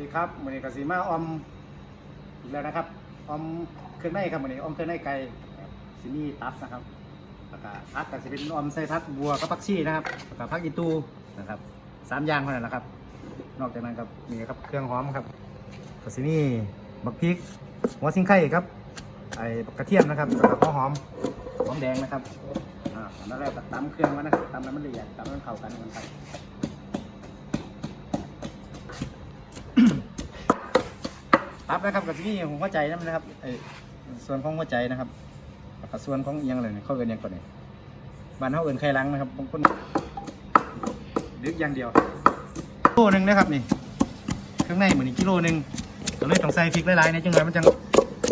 ดีครับวันนี้กสิมาอมอีกแล้วนะครับอมเครื่องในครับวันนี้ออมเครื่องในไก่ซินี่ตับนะครับแล้วก็พักก็จะเป็นอมใส่พักบัวกับพักชีนะครับแล้วก็พักอีตูนะครับสามอย่างเท่านั้นแหละครับ นอกจากนั้นครับมีครับเครื่องหอมครับกสินี่บักพริกหัวซิงไข่ครับไอ้กระเทียมนะครับแล้วก็หอมหอมแดงนะครับอ่าอันนั้นแรกก็ตำเครื่องมันนะครับตำแล้วมันละเอียดตำแล้วมันเข้ากันมันไป ตับนะครับกับที่นี่ของหัวใจนั่นนะครับไอส่วนของหัวใจนะครับแล้วก็ส่วนของเอียงอะไรเนี่ยเขาเอินเอียงก่อนเนี่ยบ้านเขาเอินไข่ลังนะครับบางคนดึกอย่างเดียวกิโลหนึ่งนะครับนี่เครื่องในเหมือนอีกกิโลหนึ่งก็เลยต้องใส่พริกหลายๆในจังหวะมันจัง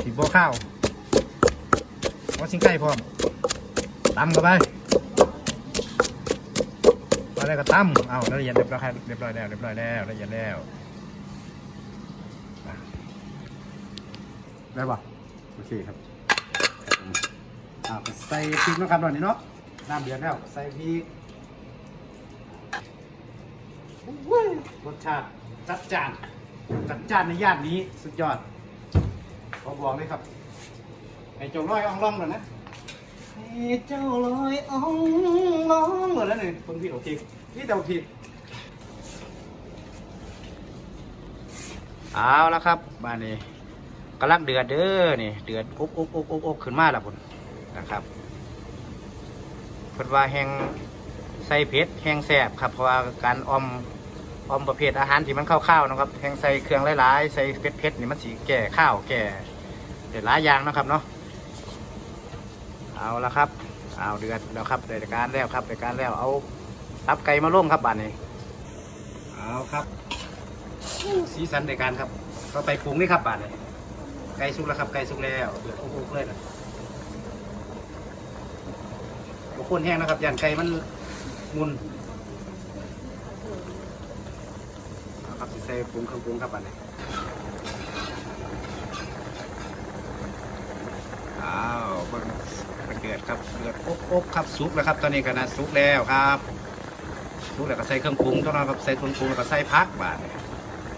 สีบัวข้าวว่าสิงไก่พร้อมตำเข้าไปพอได้ก็ตำเอาละเอียดเรียบร้อยเรียบร้อยแล้วเรียบร้อยแล้วละเอียดแล้ว ได้ป่ะโอเคครับอ่าไปใส่พริกนะครับตอนนี้เนาะน้ำเดือดแล้วใส่พริกอุ้ยรสชาติจัดจ้านจัดจ้านในย่านนี้สุดยอดขอบอกเลยครับไอ้เจ้าร้อยอ่องล่องเลยนะไอ้เจ้าร้อยอ่องล่องหมดแล้วนี่คนผิดโอเคนี่แต่ผิดเอาแล้วครับบ้านนี้ กำลังเดือดเด้อนี่เดือดอุบอุบอุบอุบอุบขึ้นมาแล้วพุ่นนะครับเพิ่นว่าแหงใส่เผ็ดแหงแซ่บครับเพราะว่าการออมออมประเภทอาหารที่มันข้าวๆนะครับแหงใส่เครื่องหลายๆใส่เผ็ดๆนี่มันสีแก่ข้าวแก่เด็ดหลายอย่างนะครับเนาะเอาละครับเอาเดือดแล้วครับเดือดการแล้วครับเดือดการแล้วเอาตับไก่มาล่มครับบ้านนี้เอาครับ สีสันในการครับก็ไปปรุงนี่ครับบ้านนี้ ไก่สุกแล้วครับไก่สุกแล้วเดือดอุกๆเลยนะบางคนแห้งนะครับย่านไก่มันมุนครับใส่ปรุงเครื่องปรุงครับอันนี้อ้าวเบิ่งมันเดือดครับเดือดอบๆครับสุกแล้วครับ ตอนนี้ก็นะสุกแล้วครับสุกแล้วก็ใส่เครื่องปรุงต้องนะครับใส่เครื่องปรุงแล้วก็ใส่พักบาดนี้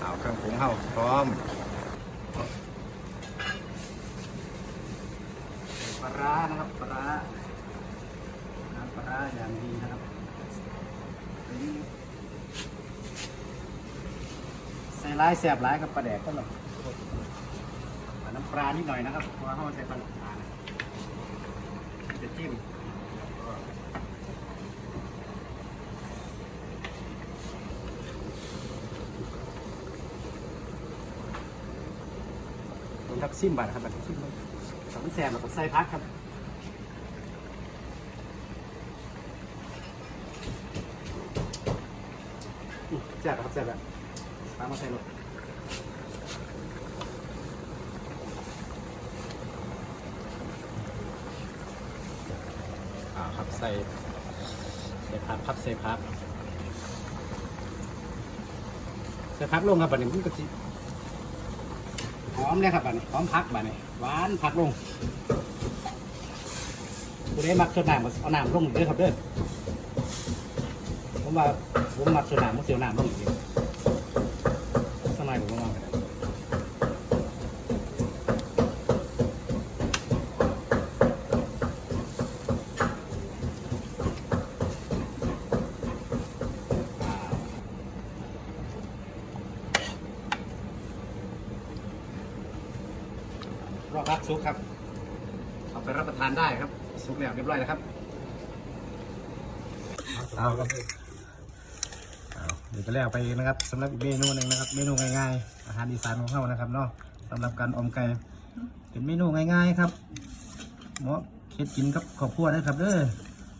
เอาเครื่องปรุงเข้าพร้อม ปลา ร้านะครับปลาร้าน้ำปลาอย่างดีนะครับใส่ร้ายแสบร้ายกับปลาแดกก็หรอกน้ำปลานิดหน่อยนะครับเพราะว่าเขาใส่ปลาปลาจะจิ้มผมทักซิมบาทครับบัตรซิมเลย สองแสนแล้วก็ใส่พักครับแซ่บครับแซ่บแบบตามมาใส่รถอ่าครับใส่ใส่พักครับใส่พักใส่พักลงครับบัดนี้มันก็สิ หอมเลยครับบัดนี้หอมพักบัดนี้หวานพักลงคุณได้มักส่วนน้ำก็เอาน้ำลงเด้อครับเด้อผมว่าผมมักส่วนน้ำมันเสียวน้ำลงอีกเด้อสมัยผมว่ากัน รอพักซุกครับ เอาไปรับประทานได้ครับสุกแล้วเรียบร้อยแล้วครับเอาครับเอาเดี๋ยวไปแล้วไปนะครับสำหรับเมนูหนึ่งนะครับ เมนูง่ายๆอาหารอีสานของเรานะครับเนาะสำหรับการอมไก่เป็นเมนูง่ายๆครับเหมาะเค็ดกินกับครอบครัวนะครับเด้อ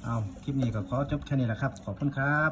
เอาคลิปนี้ก็ขอจบแค่นี้แหละครับ ขอบคุณครับ